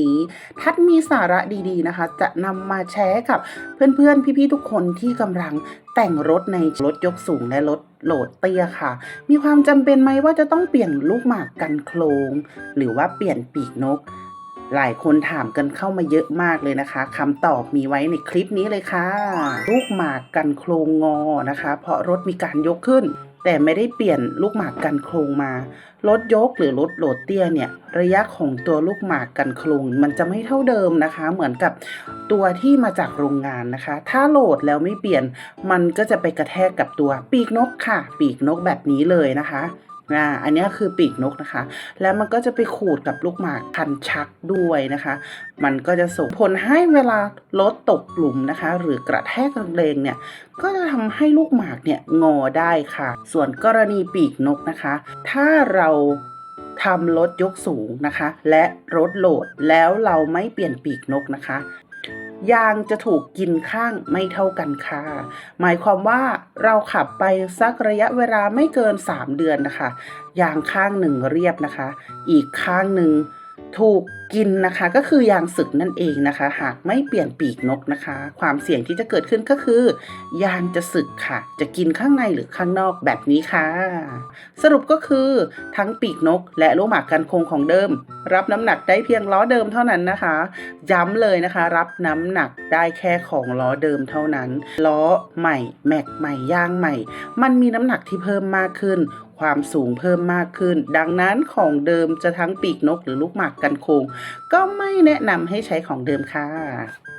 นี้ ทัดมีสาระดีๆนะคะ จะนำมาแชร์กับเพื่อนๆ พี่ๆ ทุกคนที่กำลังแต่งรถในรถยกสูงและรถโหลดเตี้ยค่ะ มีความจำเป็นไหมว่าจะต้องเปลี่ยนลูกหมากกันโครง หรือว่าเปลี่ยนปีกนก หลายคนถามกันเข้ามาเยอะมากเลยนะคะคำตอบมีไว้ในคลิปนี้เลยค่ะ ลูกหมากกันโครงงอนะคะ เพราะรถมีการยกขึ้น แต่ไม่ได้เปลี่ยนลูกหมากกันโครงมารถยกหรือรถโหลดเตี้ยเนี่ย ระยะของตัวลูกหมากกันโครงมันจะไม่เท่าเดิมนะคะ เหมือนกับตัวที่มาจากโรงงานนะคะ ถ้าโหลดแล้วไม่เปลี่ยน มันก็จะไปกระแทกกับตัวปีกนกค่ะ ปีกนกแบบนี้เลยนะคะ อ่าอันนี้คือปีกนกนะคะ แล้วมันก็จะไปขูดกับลูกหมากคันชักด้วยนะคะ มันก็จะส่งผลให้เวลารถตกหลุมนะคะ หรือกระแทกแรงๆเนี่ยก็จะทำให้ลูกหมากเนี่ยงอได้ค่ะ ส่วนกรณีปีกนกนะคะ ถ้าเราทำรถยกสูงนะคะ และรถโหลดแล้วเราไม่เปลี่ยนปีกนกนะคะ ยางจะถูกกินข้างไม่เท่ากันค่ะ หมายความว่าเราขับไปสักระยะเวลาไม่เกิน 3 เดือนนะคะ ยางข้างหนึ่งเรียบนะคะ อีกข้างหนึ่งถูก กินนะคะ ก็คือยางสึกนั่นเองนะคะ หากไม่เปลี่ยนปีกนกนะคะ ความเสี่ยงที่จะเกิดขึ้นก็คือ ยางจะสึกค่ะ จะกินข้างในหรือข้างนอกแบบนี้ค่ะ สรุปก็คือทั้งปีกนก และลูกหมากกันโคงของเดิม รับน้ำหนักได้เพียงล้อเดิมเท่านั้นนะคะ ย้ำเลยนะคะ รับน้ำหนักได้แค่ของล้อเดิมเท่านั้น ล้อใหม่ แม็กใหม่ย่างใหม่ มันมีน้ำหนักที่เพิ่มมากขึ้นความสูงเพิ่มมากขึ้น ดังนั้นของเดิมจะทั้งปีกนกหรือลูกหมากกันโคงก็ไม่แนะนำให้ใช้ของเดิมค่ะ